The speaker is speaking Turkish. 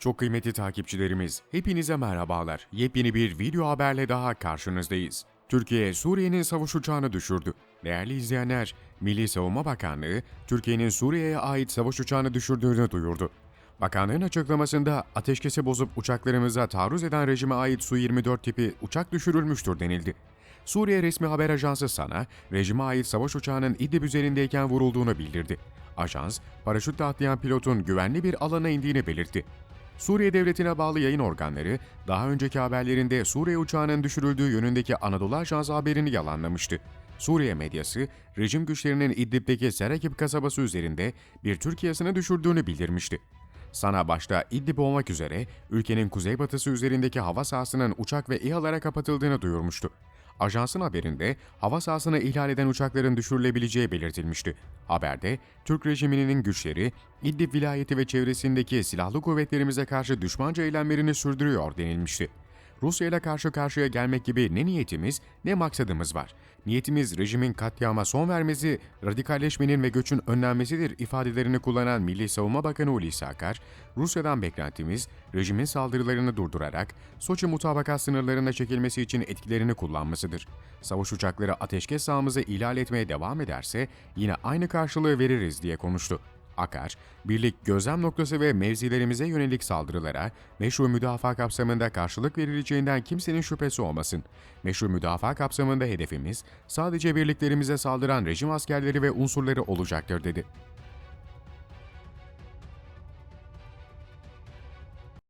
Çok kıymetli takipçilerimiz, hepinize merhabalar. Yepyeni bir video haberle daha karşınızdayız. Türkiye, Suriye'nin savaş uçağını düşürdü. Değerli izleyenler, Milli Savunma Bakanlığı, Türkiye'nin Suriye'ye ait savaş uçağını düşürdüğünü duyurdu. Bakanlığın açıklamasında ateşkesi bozup uçaklarımıza taarruz eden rejime ait Su-24 tipi uçak düşürülmüştür denildi. Suriye resmi haber ajansı SANA, rejime ait savaş uçağının İdlib üzerindeyken vurulduğunu bildirdi. Ajans, paraşütle atlayan pilotun güvenli bir alana indiğini belirtti. Suriye devletine bağlı yayın organları, daha önceki haberlerinde Suriye uçağının düşürüldüğü yönündeki Anadolu Ajansı haberini yalanlamıştı. Suriye medyası, rejim güçlerinin İdlib'deki Serakip kasabası üzerinde bir Türk yasını düşürdüğünü bildirmişti. Sana başta İdlib olmak üzere ülkenin kuzeybatısı üzerindeki hava sahasının uçak ve İHA'lara kapatıldığını duyurmuştu. Ajansın haberinde hava sahasını ihlal eden uçakların düşürülebileceği belirtilmişti. Haberde Türk rejiminin güçleri İdlib vilayeti ve çevresindeki silahlı kuvvetlerimize karşı düşmanca eylemlerini sürdürüyor denilmişti. Rusya ile karşı karşıya gelmek gibi ne niyetimiz ne maksadımız var. Niyetimiz rejimin katliama son vermesi, radikalleşmenin ve göçün önlenmesidir ifadelerini kullanan Milli Savunma Bakanı Hulusi Akar, Rusya'dan beklentimiz rejimin saldırılarını durdurarak Soçi mutabakat sınırlarına çekilmesi için etkilerini kullanmasıdır. Savaş uçakları ateşkes sahamızı ihlal etmeye devam ederse yine aynı karşılığı veririz diye konuştu. Akar, birlik gözlem noktası ve mevzilerimize yönelik saldırılara meşru müdafaa kapsamında karşılık verileceğinden kimsenin şüphesi olmasın. Meşru müdafaa kapsamında hedefimiz sadece birliklerimize saldıran rejim askerleri ve unsurları olacaktır dedi.